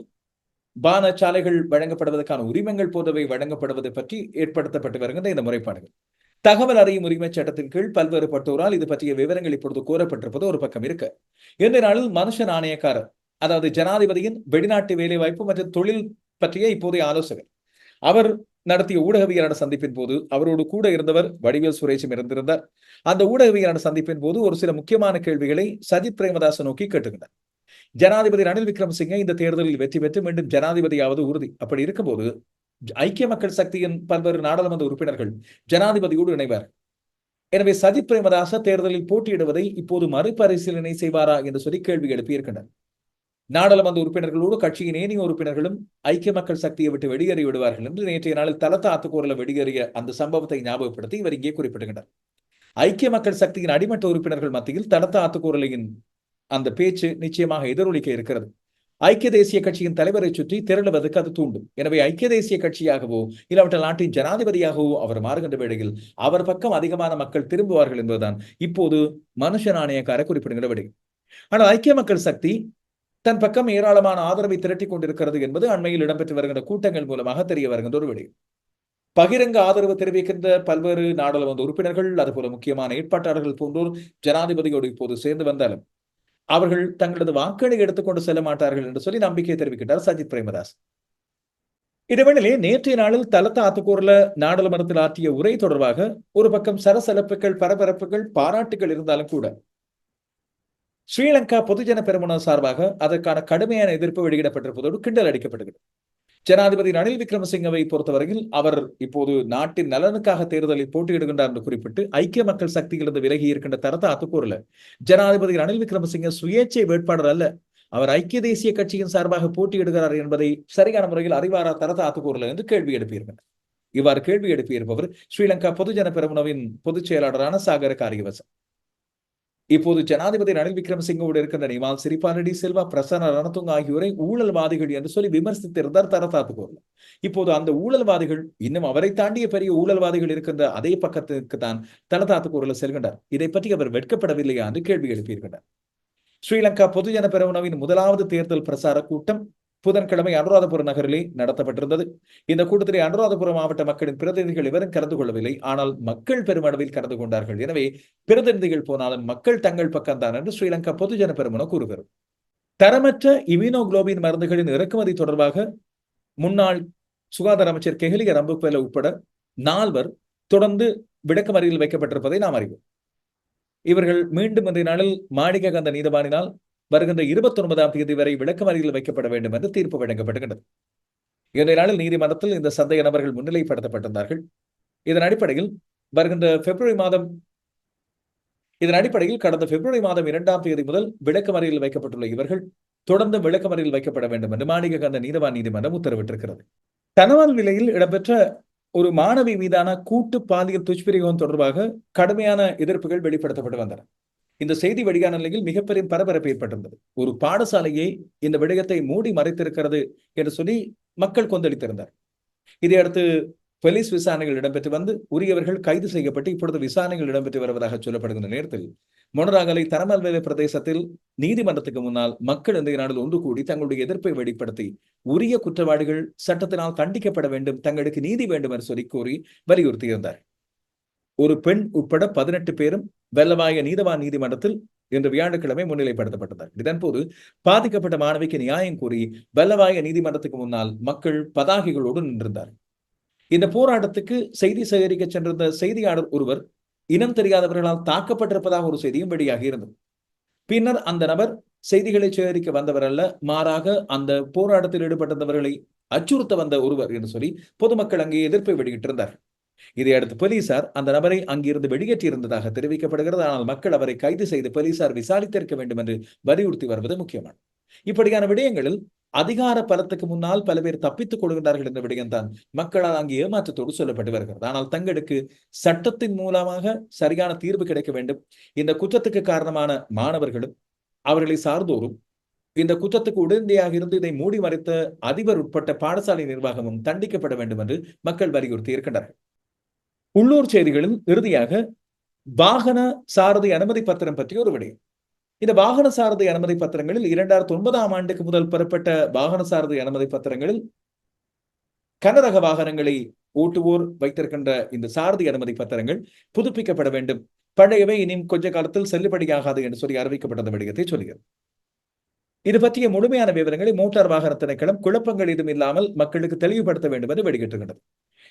பான சாலைகள் வழங்கப்படுவதற்கான உரிமங்கள் போன்றவை வழங்கப்படுவது பற்றி ஏற்படுத்தப்பட்டு வருகின்ற இந்த முறைப்பாடுகள். தகவல் அறியும் உரிமை சட்டத்தின் கீழ் பல்வேறு பட்டோரால் இது பற்றிய விவரங்கள் இப்பொழுது கோரப்பட்டிருப்பது ஒரு பக்கம் இருக்கு. இந்த நாளில் மனுஷ நாணயக்காரர் அதாவது ஜனாதிபதியின் வெளிநாட்டு வேலைவாய்ப்பு மற்றும் தொழில் பற்றிய இப்போதைய ஆலோசகர் அவர் நடத்திய ஊடகவியலாளர் சந்திப்பின் போது அவரோடு கூட இருந்தவர் வடிவேல் சுரேஷும் இருந்திருந்தார். அந்த ஊடகவியலாளர் சந்திப்பின் போது ஒரு சில முக்கியமான கேள்விகளை சஜித் பிரேமதாச நோக்கி கேட்டுகின்றார். ஜனாதிபதி ரணில் விக்ரமசிங்க இந்த தேர்தலில் வெற்றி பெற்று மீண்டும் ஜனாதிபதியாவது உறுதி. அப்படி இருக்கும்போது ஐக்கிய மக்கள் சக்தியின் பல்வேறு நாடாளுமன்ற உறுப்பினர்கள் ஜனாதிபதியோடு இணைவார். எனவே சஜித் பிரேமதாச தேர்தலில் போட்டியிடுவதை இப்போது மறுபரிசீலனை செய்வாரா என்று சொல்லி கேள்வி எழுப்பியிருக்கின்றனர். நாடாளுமன்ற உறுப்பினர்களோடு கட்சியின் ஏனைய உறுப்பினர்களும் ஐக்கிய மக்கள் சக்தியை விட்டு வெளியேறி விடுவார்கள் என்று நேற்றைய நாளில் தலத்த ஆத்துக்கூரில் வெளியேறிய அந்த சம்பவத்தை ஞாபகப்படுத்தி இவர் இங்கே குறிப்பிடுகின்றார். ஐக்கிய மக்கள் சக்தியின் அடிமட்ட உறுப்பினர்கள் மத்தியில் தலத்த ஆத்துக்கூரலையின் அந்த பேச்சு நிச்சயமாக எதிரொலிக்க இருக்கிறது. ஐக்கிய தேசிய கட்சியின் தலைவரை சுற்றி திரளுவதற்கு அது தூண்டும் எனவே ஐக்கிய தேசிய கட்சியாகவோ இல்லாவிட்டால் நாட்டின் ஜனாதிபதியாகவோ அவர் மாறுகின்ற வேளையில் அவர் பக்கம் அதிகமான மக்கள் திரும்புவார்கள் என்பதுதான் இப்போது மனுஷ நாணயக்கார குறிப்பிடுகிற விடை ஆனால் ஐக்கிய மக்கள் சக்தி தன் பக்கம் ஏராளமான ஆதரவை திரட்டிக் கொண்டிருக்கிறது என்பது அண்மையில் இடம்பெற்று வருகின்ற கூட்டங்கள் மூலமாக தெரிய வருகின்ற ஒரு வழி பகிரங்க ஆதரவு தெரிவிக்கின்ற பல்வேறு நாடாளுமன்ற உறுப்பினர்கள் அதுபோல முக்கியமான ஏற்பாட்டாளர்கள் போன்றோர் ஜனாதிபதியோடு இப்போது சேர்ந்து வந்தாலும் அவர்கள் தங்களது வாக்குகளை எடுத்துக்கொண்டு செல்ல மாட்டார்கள் என்று சொல்லி நம்பிக்கை தெரிவிக்கின்றார் சஜித் பிரேமதாஸ். இதேவேளையிலே நேற்றைய நாளில் தலத்த ஆத்துக்கூரில் நாடாளுமன்றத்தில் ஆற்றிய உரை தொடர்பாக ஒரு பக்கம் சரசலப்புகள் பரபரப்புகள் பாராட்டுகள் இருந்தாலும் கூட ஸ்ரீலங்கா பொதுஜன பெருமன சார்பாக அதற்கான கடுமையான எதிர்ப்பு வெளியிடப்பட்டிருப்பதோடு கிண்டல் அடிக்கப்படுகிறது. ஜனாதிபதி ரணில் விக்ரமசிங்கவை பொறுத்தவரையில் அவர் இப்போது நாட்டின் நலனுக்காக தேர்தலில் போட்டியிடுகின்றார் என்று குறிப்பிட்டு ஐக்கிய மக்கள் சக்தியிலிருந்து விலகி இருக்கின்ற தரத்த அத்துக்கூறல ஜனாதிபதி ரணில் விக்ரமசிங்க சுயேட்சை வேட்பாளர் அல்ல. அவர் ஐக்கிய தேசிய கட்சியின் சார்பாக போட்டியிடுகிறார் என்பதை சரியான முறையில் அறிவாரா தரத்த ஆத்துக்கூறல என்று கேள்வி எழுப்பியிருக்கிறார் இவ்வாறு கேள்வி எழுப்பியிருப்பவர் ஸ்ரீலங்கா பொதுஜன பெருமுனவின் பொதுச் செயலாளரான சாகர காரியவசன். இப்போது ஜனாதிபதி ரணில் விக்ரமசிங்கோடு இருக்கின்ற நிமால் சிரிபாலடி செல்வா பிரசன்ன ரணதுங்க ஆகியோரை ஊழல்வாதிகள் என்று சொல்லி விமர்சித்திருந்தார் தரதாத்துக்கோர்ல இப்போது அந்த ஊழல்வாதிகள் இன்னும் அவரை தாண்டிய பெரிய ஊழல்வாதிகள் இருக்கின்ற அதே பக்கத்துக்கு தான் தலதாத்து தலதாத்துக்கூரில் செல்கின்றார் இதை பற்றி அவர் வெட்கப்படவில்லையா? என்று கேள்வி எழுப்பியிருக்கின்றார். ஸ்ரீலங்கா பொதுஜன பெருமனவின் முதலாவது தேர்தல் பிரசார கூட்டம் புதன்கிழமை அனுராதபுரம் நகரிலே நடத்தப்பட்டிருந்தது. இந்த கூட்டத்திலே அனுராதபுரம் மாவட்ட மக்களின் பிரதிநிதிகள் இவரும் கலந்து கொள்ளவில்லை. ஆனால் மக்கள் பெருமளவில் கலந்து கொண்டார்கள். எனவே பிரதிநிதிகள் போனாலும் மக்கள் தங்கள் பக்கம்தான் என்று ஸ்ரீலங்கா பொதுஜன பெருமன கூறுகிறது தரமற்ற இம்யூனோகுளோபின் மருந்துகளின் இறக்குமதி தொடர்பாக முன்னாள் சுகாதார அமைச்சர் கெஹலிய ரம்புக்வேல உட்பட நால்வர் தொடர்ந்து விளக்கமறியில் வைக்கப்பட்டிருப்பதை நாம் அறிவோம். இவர்கள் மீண்டும் இந்த நாளில் மாளிகை கந்த நீதவானினால் வருகின்ற இருபத்தி ஒன்பதாம் தேதி வரை விளக்கமறியலில் வைக்கப்பட வேண்டும் என்று தீர்ப்பு வழங்கப்படுகின்றது இந்த நாளில் நீதிமன்றத்தில் இந்த சந்தேக நபர்கள் முன்னிலைப்படுத்தப்பட்டிருந்தார்கள். இதன் அடிப்படையில் வருகின்ற பிப்ரவரி மாதம் இதன் அடிப்படையில் கடந்த பிப்ரவரி மாதம் இரண்டாம் தேதி முதல் விளக்கமறியலில் வைக்கப்பட்டுள்ள இவர்கள் தொடர்ந்து விளக்கமறியலில் வைக்கப்பட வேண்டும் என்று மாணிக கந்த நீதவான் நீதிமன்றம் உத்தரவிட்டிருக்கிறது. தனவால் நிலையில் இடம்பெற்ற ஒரு மாணவி மீதான கூட்டு பாலியல் துஷ்பிரயோகம் தொடர்பாக கடுமையான எதிர்ப்புகள் வெளிப்படுத்தப்பட்டு வந்தன. இந்த செய்தி வெளியான நிலையில் மிகப்பெரிய பரபரப்பு ஏற்பட்டிருந்தது. ஒரு பாடசாலையை இந்த விடயத்தை மூடி மறைத்திருக்கிறது என்று சொல்லி மக்கள் கொந்தளித்திருந்தார் இதையடுத்து போலீஸ் விசாரணைகள் இடம்பெற்று வந்து உரியவர்கள் கைது செய்யப்பட்டு இப்பொழுது விசாரணைகள் இடம்பெற்று வருவதாக சொல்லப்படுகின்ற நேரத்தில் மொனராகலை தரமல்வேலை பிரதேசத்தில் நீதிமன்றத்துக்கு முன்னால் மக்கள் இந்த நாளில் ஒன்று கூடி தங்களுடைய எதிர்ப்பை வெளிப்படுத்தி உரிய குற்றவாளிகள் சட்டத்தினால் தண்டிக்கப்பட வேண்டும் தங்களுக்கு நீதி வேண்டும் என்று சொல்லி கூறி வலியுறுத்தியிருந்தார் ஒரு பெண் உட்பட பதினெட்டு பேரும் வெள்ளவாய நீதவான் நீதிமன்றத்தில் இன்று வியாழக்கிழமை முன்னிலைப்படுத்தப்பட்டனர். இதன்போது பாதிக்கப்பட்ட மாணவிக்கு நியாயம் கூறி வெள்ளவாய நீதிமன்றத்துக்கு முன்னால் மக்கள் பதாகைகளோடு நின்றிருந்தார். இந்த போராட்டத்துக்கு செய்தி சேகரிக்க சென்றிருந்த செய்தியாளர் ஒருவர் இனம் தெரியாதவர்களால் தாக்கப்பட்டிருப்பதாக ஒரு செய்தியும் வெளியாகி இருந்தது. பின்னர் அந்த நபர் செய்திகளை சேகரிக்க வந்தவர் அல்ல மாறாக அந்த போராட்டத்தில் ஈடுபட்டிருந்தவர்களை அச்சுறுத்த வந்த ஒருவர் என்று சொல்லி பொதுமக்கள் அங்கே எதிர்ப்பை வெளியிட்டிருந்தார்கள். இதையடுத்து போலீசார் அந்த நபரை அங்கிருந்து வெளியேற்றியிருந்ததாக தெரிவிக்கப்படுகிறது. ஆனால் மக்கள் அவரை கைது செய்து போலீசார் விசாரித்திருக்க வேண்டும் என்று வலியுறுத்தி வருவது முக்கியமான இப்படியான விடயங்களில் அதிகார பலத்துக்கு முன்னால் பல பேர் தப்பித்துக் கொள்கின்றார்கள் என்ற விடயம்தான் மக்களால் அங்கு ஏமாற்றத்தோடு சொல்லப்பட்டு வருகிறது. ஆனால் தங்களுக்கு சட்டத்தின் மூலமாக சரியான தீர்வு கிடைக்க வேண்டும். இந்த குற்றத்துக்கு காரணமான மாணவர்களும் அவர்களை சார்ந்தோரும் இந்த குற்றத்துக்கு உடனடியாக இருந்து இதை மூடி மறைத்த அதிபர் உட்பட்ட பாடசாலை நிர்வாகமும் தண்டிக்கப்பட வேண்டும் என்று மக்கள் வலியுறுத்தி இருக்கின்றார்கள். உள்ளூர் செய்திகளில் இறுதியாக வாகன சாரதி அனுமதி பத்திரம் பற்றி ஒரு விடயம். இந்த வாகன சாரதி அனுமதி பத்திரங்களில் இரண்டாயிரத்தி ஒன்பதாம் ஆண்டுக்கு முதல் பெறப்பட்ட வாகன சாரதி அனுமதி பத்திரங்களில் கனரக வாகனங்களை ஓட்டுவோர் வைத்திருக்கின்ற இந்த சாரதி அனுமதி பத்திரங்கள் புதுப்பிக்கப்பட வேண்டும். பழையவை இனியும் கொஞ்ச காலத்தில் செல்லுபடியாகாது என்று சொல்லி அறிவிக்கப்பட்ட விடயத்தை சொல்கிறது. இது பற்றிய முழுமையான விவரங்களை மோட்டார் வாகன திணைக்களம் குழப்பங்கள் எதுவும் இல்லாமல் மக்களுக்கு தெளிவுபடுத்த வேண்டும் என்று வெளியிட்டிருக்கின்றது.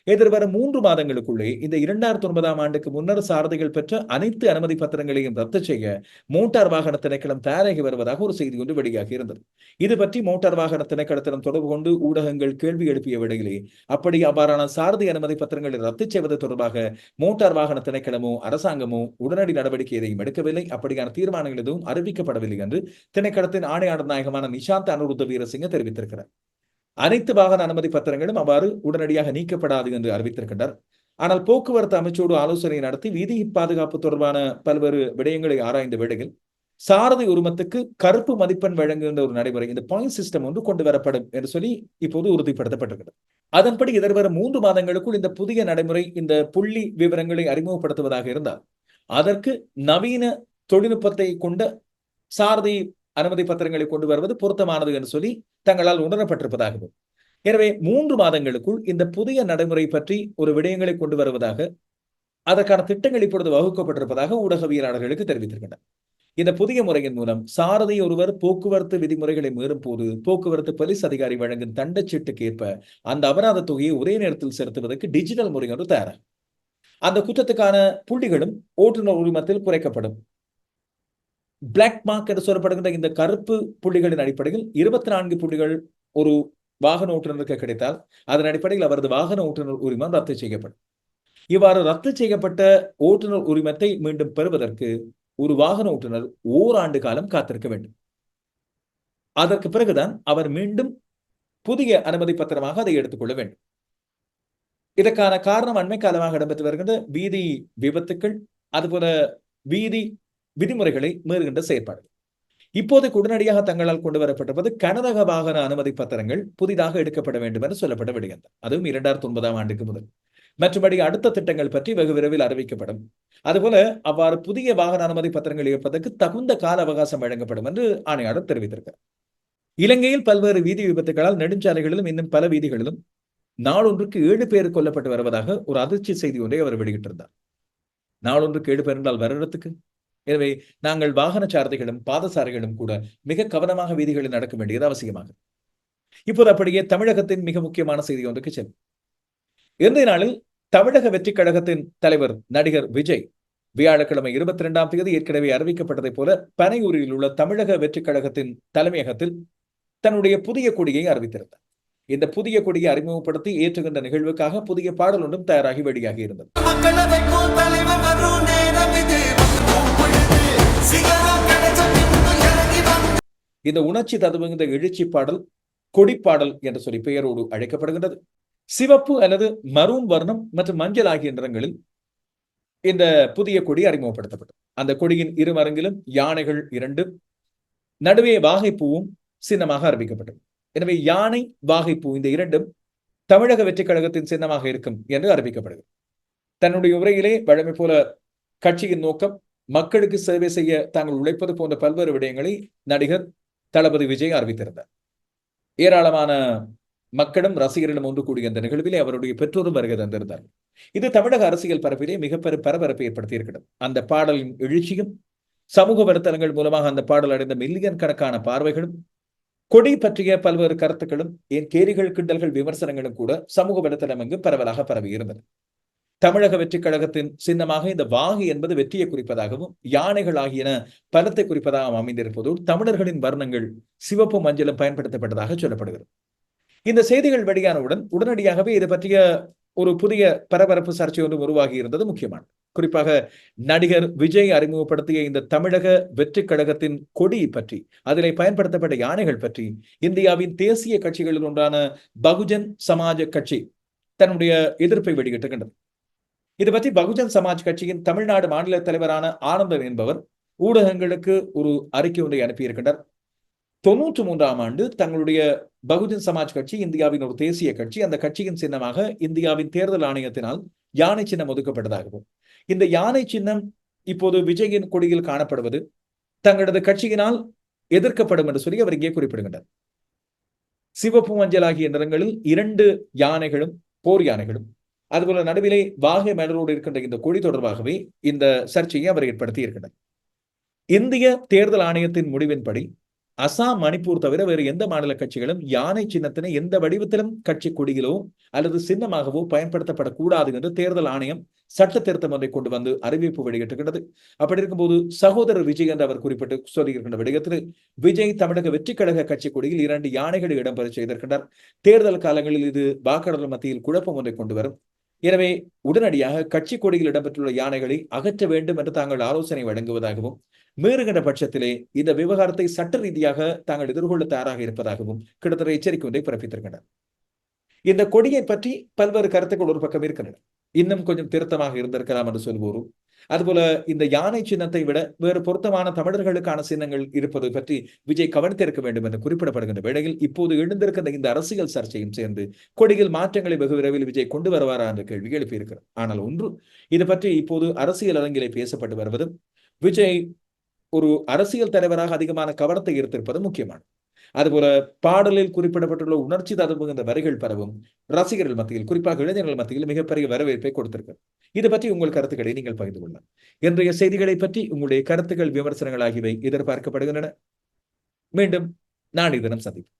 எதிர்வரும் மூன்று மாதங்களுக்குள்ளே இந்த இரண்டாயிரத்தி ஒன்பதாம் ஆண்டுக்கு முன்னர் சாரதிகள் பெற்ற அனைத்து அனுமதி பத்திரங்களையும் ரத்து செய்ய மோட்டார் வாகன திணைக்களம் தயாராகி வருவதாக ஒரு செய்தி ஒன்று வெளியாகி இருந்தது. இது பற்றி மோட்டார் வாகன திணைக்களத்திடம் தொடர்பு கொண்டு ஊடகங்கள் கேள்வி எழுப்பிய வேளையிலே அப்படி அவ்வாறான சாரதி அனுமதி பத்திரங்களை ரத்து செய்வது தொடர்பாக மோட்டார் வாகன திணைக்களமோ அரசாங்கமோ உடனடி நடவடிக்கை எதையும் எடுக்கவில்லை. அப்படியான தீர்மானங்கள் எதுவும் அறிவிக்கப்படவில்லை என்று திணைக்களத்தின் ஆணையாளர் நாயகமான நிஷாந்த் அனுருத்த வீரசிங்க தெரிவித்திருக்கிறார். அனைத்து வாகன அனுமதி பத்திரங்களும் அவ்வாறு உடனடியாக நீக்கப்படாது என்று அறிவித்திருக்கின்றார். ஆனால் போக்குவரத்து அமைச்சோடு ஆலோசனை நடத்தி வீதி பாதுகாப்பு தொடர்பான பல்வேறு விடயங்களை ஆராய்ந்த வேளையில் சாரதி உரிமத்துக்கு கருப்பு மதிப்பெண் வழங்குகின்ற ஒரு நடைமுறை இந்த பாயிண்ட் சிஸ்டம் ஒன்று கொண்டு வரப்படும் என்று சொல்லி இப்போது உறுதிப்படுத்தப்பட்டிருக்கிறது. அதன்படி எதிர்வரும் மூன்று மாதங்களுக்குள் இந்த புதிய நடைமுறை இந்த புள்ளி விவரங்களை அறிமுகப்படுத்துவதாக இருந்தால் அதற்கு நவீன தொழில்நுட்பத்தை கொண்ட சாரதி அனுமதி பத்திரங்களை கொண்டு வருவது பொருத்தமானது என்று சொல்லி தங்களால் உணரப்பட்டிருப்பதாகவும். எனவே மூன்று மாதங்களுக்குள் இந்த புதிய நடைமுறை பற்றி ஒரு விடயங்களை கொண்டு வருவதாக அதற்கான திட்டங்கள் இப்பொழுது வகுக்கப்பட்டிருப்பதாக ஊடகவியலாளர்களுக்கு தெரிவித்திருக்கின்றனர் இந்த புதிய முறையின் மூலம் சாரதி ஒருவர் போக்குவரத்து விதிமுறைகளை மீறும் போது போக்குவரத்து போலீஸ் அதிகாரி வழங்கும் தண்டச்சீட்டுக்கு ஏற்ப அந்த அபராத தொகையை ஒரே நேரத்தில் செலுத்துவதற்கு டிஜிட்டல் முறை ஒன்று தயாராகும். அந்த குற்றத்துக்கான புள்ளிகளும் ஓட்டுநர் உரிமத்தில் குறைக்கப்படும். பிளாக் மார்க் என்று சொல்லப்படுகின்ற இந்த கருப்பு புள்ளிகளின் அடிப்படையில் இருபத்தி நான்கு புள்ளிகள் ஒரு வாகன ஓட்டுநருக்கு கிடைத்தால் அதன் அடிப்படையில் அவரது வாகன ஓட்டுநர் உரிமம் ரத்து செய்யப்படும். இவ்வாறு ரத்து செய்யப்பட்ட ஓட்டுநர் உரிமத்தை மீண்டும் பெறுவதற்கு ஒரு வாகன ஓட்டுநர் ஓராண்டு காலம் காத்திருக்க வேண்டும். அதற்கு பிறகுதான் அவர் மீண்டும் புதிய அனுமதி பத்திரமாக அதை எடுத்துக்கொள்ள வேண்டும். இதற்கான காரணம் அண்மை காலமாக இடம்பெற்று வருகின்ற வீதி விபத்துக்கள் அதுபோல வீதி விதிமுறைகளை மீறுகின்ற செயற்பாடு. இப்போதைக்கு உடனடியாக தங்களால் கொண்டு வரப்பட்டிருப்பது கனரக வாகன அனுமதி பத்திரங்கள் புதிதாக எடுக்கப்பட வேண்டும் என்று சொல்லப்பட விடுகின்றன அதுவும் இரண்டாயிரத்தி ஒன்பதாம் ஆண்டுக்கு முதல். மற்றபடி அடுத்த திட்டங்கள் பற்றி வெகு விரைவில் அறிவிக்கப்படும். அதுபோல அவ்வாறு புதிய வாகன அனுமதி பத்திரங்கள் இருப்பதற்கு தகுந்த கால அவகாசம் வழங்கப்படும் என்று ஆணையாளர் தெரிவித்திருக்கிறார். இலங்கையில் பல்வேறு வீதி விபத்துகளால் நெடுஞ்சாலைகளிலும் இன்னும் பல வீதிகளிலும் நாளொன்றுக்கு ஏழு பேர் கொல்லப்பட்டு வருவதாக ஒரு அதிர்ச்சி செய்தி ஒன்றை அவர் வெளியிட்டிருந்தார். நாளொன்றுக்கு ஏழு பேர் என்றால் வருடத்துக்கு எனவே நாங்கள் வாகன சாரதிகளும் பாதசாரிகளும் கூட மிக கவனமாக வீதிகளில் நடக்க வேண்டியது அவசியமாகும். இப்போது அப்படியே தமிழகத்தின் மிக முக்கியமான செய்தி ஒன்றுக்கு செல்லும் இன்றைய நாளில் தமிழக வெற்றி கழகத்தின் தலைவர் நடிகர் விஜய் வியாழக்கிழமை இருபத்தி இரண்டாம் தேதி ஏற்கனவே அறிவிக்கப்பட்டதைப் போல பனையூரில் உள்ள தமிழக வெற்றிக் கழகத்தின் தலைமையகத்தில் தன்னுடைய புதிய கொடியை அறிவித்திருந்தார். இந்த புதிய கொடியை அறிமுகப்படுத்தி ஏற்றுகின்ற நிகழ்வுக்காக புதிய பாடல் ஒன்றும் தயாராகி வெளியாகி இருந்தது. இந்த உணர்ச்சி ததுவுகின்ற எழுச்சி பாடல் கொடிப்பாடல் என்று சொல்லி பெயரோடு அழைக்கப்படுகின்றது. சிவப்பு அல்லது மரூன் வர்ணம் மற்றும் மஞ்சள் ஆகிய நிறங்களில் இந்த புதிய கொடி அறிமுகப்படுத்தப்பட்டது. அந்த கொடியின் இரு இருமரங்கிலும் யானைகள் இரண்டு நடுவே வாகைப்பூவும் சின்னமாக அறிவிக்கப்பட்டது. எனவே யானை வாகைப்பூ இந்த இரண்டும் தமிழக வெற்றிக் கழகத்தின் சின்னமாக இருக்கும் என்று அறிவிக்கப்படுகிறது தன்னுடைய உரையிலே வழமை போல கட்சியின் நோக்கம் மக்களுக்கு சேவை செய்ய தாங்கள் உழைப்பது போன்ற பல்வேறு விடயங்களை நடிகர் தளபதி விஜய் அறிவித்திருந்தார். ஏராளமான மக்களும் ரசிகர்களும் ஒன்று கூடிய அந்த நிகழ்விலே அவருடைய பெற்றோரும் வருகை தந்திருந்தார் இது தமிழக அரசியல் பரப்பிலே மிக பரபரப்பை ஏற்படுத்தி இருக்கிறது அந்த பாடலின் எழுச்சியும் சமூக வலைத்தளங்கள் மூலமாக அந்த பாடல் அடைந்த மில்லியன் கணக்கான பார்வைகளும் கொடி பற்றிய பல்வேறு கருத்துக்களும் ஏன் கேரிகள் கிண்டல்கள் விமர்சனங்களும் கூட சமூக வலைத்தளம் அங்கு பரவலாக பரவி தமிழக வெற்றிக் கழகத்தின் சின்னமாக இந்த வாகு என்பது வெற்றியை குறிப்பதாகவும் யானைகள் ஆகியன பலத்தை குறிப்பதாகவும் அமைந்திருப்பதோடு தமிழர்களின் வர்ணங்கள் சிவப்பு மஞ்சளும் பயன்படுத்தப்பட்டதாக சொல்லப்படுகிறது. இந்த செய்திகள் வெளியானவுடன் உடனடியாகவே இது பற்றிய ஒரு புதிய பரபரப்பு சர்ச்சை ஒன்று உருவாகி இருந்தது முக்கியமானது. குறிப்பாக நடிகர் விஜய் அறிமுகப்படுத்திய இந்த தமிழக வெற்றி கழகத்தின் கொடி பற்றி அதிலே பயன்படுத்தப்பட்ட யானைகள் பற்றி இந்தியாவின் தேசிய கட்சிகளில் ஒன்றான பகுஜன் சமாஜ கட்சி தன்னுடைய எதிர்ப்பை வெளியிட்டுகின்றது இது பற்றி பகுஜன் சமாஜ் கட்சியின் தமிழ்நாடு மாநில தலைவரான ஆனந்தன் என்பவர் ஊடகங்களுக்கு ஒரு அறிக்கை ஒன்றை அனுப்பியிருக்கின்றார். தொன்னூற்று மூன்றாம் ஆண்டு தங்களுடைய பகுஜன் சமாஜ் கட்சி இந்தியாவின் ஒரு தேசிய கட்சி. அந்த கட்சியின் சின்னமாக இந்தியாவின் தேர்தல் ஆணையத்தினால் யானை சின்னம் ஒதுக்கப்பட்டதாகவும் இந்த யானை சின்னம் இப்போது விஜயின் கொடியில் காணப்படுவது தங்களது கட்சியினால் எதிர்க்கப்படும் என்று சொல்லி அவர் இங்கே குறிப்பிடுகின்றார். சிவப்பு மஞ்சள் ஆகிய நிறங்களில் இரண்டு யானைகளும் போர் யானைகளும். அதுபோல நடுவிலே வாகை மலரோடு இருக்கின்ற இந்த கொடி தொடர்பாகவே இந்த சர்ச்சையை அவர் ஏற்படுத்தி இருக்கின்றார் இந்திய தேர்தல் ஆணையத்தின் முடிவின்படி அசாம் மணிப்பூர் தவிர வேறு எந்த மாநில கட்சிகளும் யானை சின்னத்தினை எந்த வடிவத்திலும் கட்சி கொடியிலோ அல்லது சின்னமாகவோ பயன்படுத்தப்படக்கூடாது என்று தேர்தல் ஆணையம் சட்ட திருத்தம் ஒன்றை கொண்டு வந்து அறிவிப்பு வெளியிட்டிருக்கிறது அப்படி இருக்கும்போது சகோதரர் விஜய் என்று அவர் குறிப்பிட்டு சொல்லியிருக்கின்ற விடயத்தில் விஜய் தமிழக வெற்றி கழக கட்சி கொடியில் இரண்டு யானைகளை இடம்பெற செய்திருக்கின்றார். தேர்தல் காலங்களில் இது வாக்காளர்கள் மத்தியில் குழப்பம் ஒன்றை கொண்டு வரும். எனவே உடனடியாக கட்சி கொடியில் இடம்பெற்றுள்ள யானைகளை அகற்ற வேண்டும் என்று தாங்கள் ஆலோசனை வழங்குவதாகவும் மீறுகின்ற பட்சத்திலே இந்த விவகாரத்தை சட்ட ரீதியாக தாங்கள் எதிர்கொள்ள தயாராக இருப்பதாகவும் கிட்டத்தட்ட எச்சரிக்கை ஒன்றை பிறப்பித்திருக்கின்றனர். இந்த கொடியை பற்றி பல்வேறு கருத்துக்கள் ஒரு பக்கம் இருக்கின்றன. இன்னும் கொஞ்சம் திருத்தமாக இருந்திருக்கலாம் என்று சொல்வோரும். அதுபோல இந்த யானை சின்னத்தை விட வேறு பொருத்தமான தமிழர்களுக்கான சின்னங்கள் இருப்பது பற்றி விஜய் கவனித்திருக்க வேண்டும் என்று குறிப்பிடப்படுகின்ற வேளையில் இப்போது எழுந்திருக்கின்ற இந்த அரசியல் சர்ச்சையும் சேர்ந்து கொடியில் மாற்றங்களை வெகு விரைவில் விஜய் கொண்டு வருவாரா என்ற கேள்வி எழுப்பியிருக்கிறார். ஆனால் ஒன்று இது பற்றி இப்போது அரசியல் அரங்கிலே பேசப்பட்டு வருவதும் விஜய் ஒரு அரசியல் தலைவராக அதிகமான கவனத்தை ஈர்த்திருப்பது முக்கியமானது. அதுபோல பாடலில் குறிப்பிடப்பட்டுள்ள உணர்ச்சி ததும்புகின்ற வரிகள் பரவும் ரசிகர்கள் மத்தியில் குறிப்பாக இளைஞர்கள் மத்தியில் மிகப்பெரிய வரவேற்பை கொடுத்திருக்கிறது இது பற்றி உங்கள் கருத்துக்களை நீங்கள் பகிர்ந்து கொள்ளலாம். இன்றைய செய்திகளை பற்றி உங்களுடைய கருத்துக்கள் விமர்சனங்கள் ஆகியவை எதிர்பார்க்கப்படுகின்றன. மீண்டும் நாளை தினம் சந்திப்போம்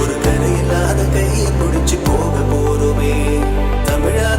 ஒரு கரையில்லாத கையை முடிச்சு போக போறோமே. தமிழா